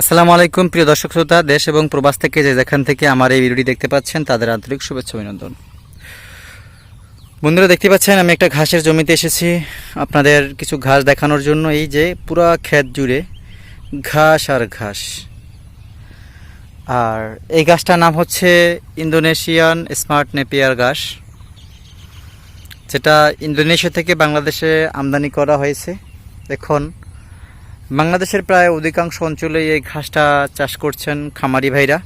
আসসালামু আলাইকুম, প্রিয় দর্শক শ্রোতা, দেশ এবং প্রবাস থেকে যে যেখান থেকে আমার এই ভিডিওটি দেখতে পাচ্ছেন, তাদের আন্তরিক শুভেচ্ছা অভিনন্দন। বন্ধুরা, দেখতে পাচ্ছেন, আমি একটা ঘাসের জমিতে এসেছি। আপনাদের কিছু ঘাস দেখানোর জন্য এই যে পুরা ক্ষেত জুড়ে ঘাস আর ঘাস। আর এই গাছটার নাম হচ্ছে ইন্দোনেশিয়ান স্মার্ট নেপিয়ার ঘাস, যেটা ইন্দোনেশিয়া থেকে বাংলাদেশে আমদানি করা হয়েছে। এখন বাংলাদেশের প্রায় অধিকাংশ অঞ্চলে এই ঘাসটা চাষ করছেন খামারি ভাইরা।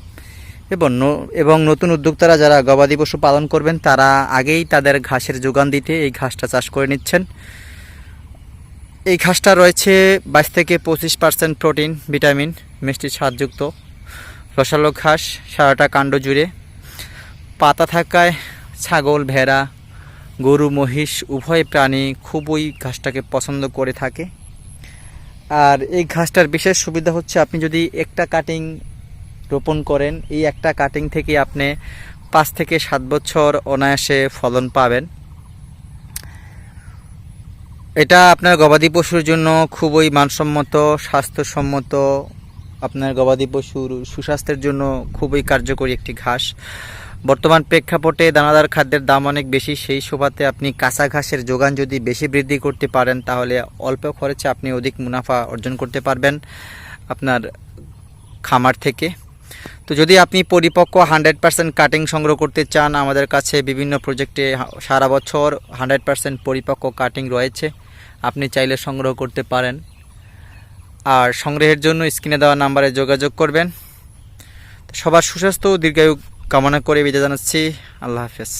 এবং এবং নতুন উদ্যোক্তারা যারা গবাদি পশু পালন করবেন, তারা আগেই তাদের ঘাসের যোগান দিতে এই ঘাসটা চাষ করে নিচ্ছেন। এই ঘাসটা রয়েছে বাইশ থেকে পঁচিশ পার্সেন্ট প্রোটিন, ভিটামিন, মিষ্টি স্বাদযুক্ত। রসালো ঘাস, সারাটা কাণ্ড জুড়ে। পাতা থাকায় ছাগল, ভেড়া, গরু, মহিষ, উভয় প্রাণী খুবই ঘাসটাকে পছন্দ করে থাকে। আর এই ঘাসটার বিশেষ সুবিধা হচ্ছে আপনি যদি একটা কাটিং রোপণ করেন, এই একটা কাটিং থেকে আপনি পাঁচ থেকে সাত বছর অনায়াসে ফলন পাবেন। এটা আপনার গবাদি পশুর জন্য খুবই মানসম্মত, স্বাস্থ্যসম্মত, আপনার গবাদি পশুর সুস্বাস্থ্যের জন্য খুবই কার্যকরী একটি ঘাস। বর্তমান প্রেক্ষাপটে দানাদার খাদ্যের দাম অনেক বেশি, সেই সুবাদে আপনি কাঁচা ঘাসের যোগান যদি বেশি বৃদ্ধি করতে পারেন, তাহলে অল্প খরচে আপনি অধিক মুনাফা অর্জন করতে পারবেন আপনার খামার থেকে। তো যদি আপনি পরিপক্ক হান্ড্রেড পার্সেন্ট কাটিং সংগ্রহ করতে চান, আমাদের কাছে বিভিন্ন প্রজেক্টে সারা বছর হান্ড্রেড পার্সেন্ট পরিপক্ক কাটিং রয়েছে। আপনি চাইলে সংগ্রহ করতে পারেন। আর সংগ্রহের জন্য স্ক্রিনে দেওয়া নাম্বারে যোগাযোগ করবেন। সবার সুস্বাস্থ্য দীর্ঘায়ু কামনা করে বিদায় জানাচ্ছি। আল্লাহ হাফেজ।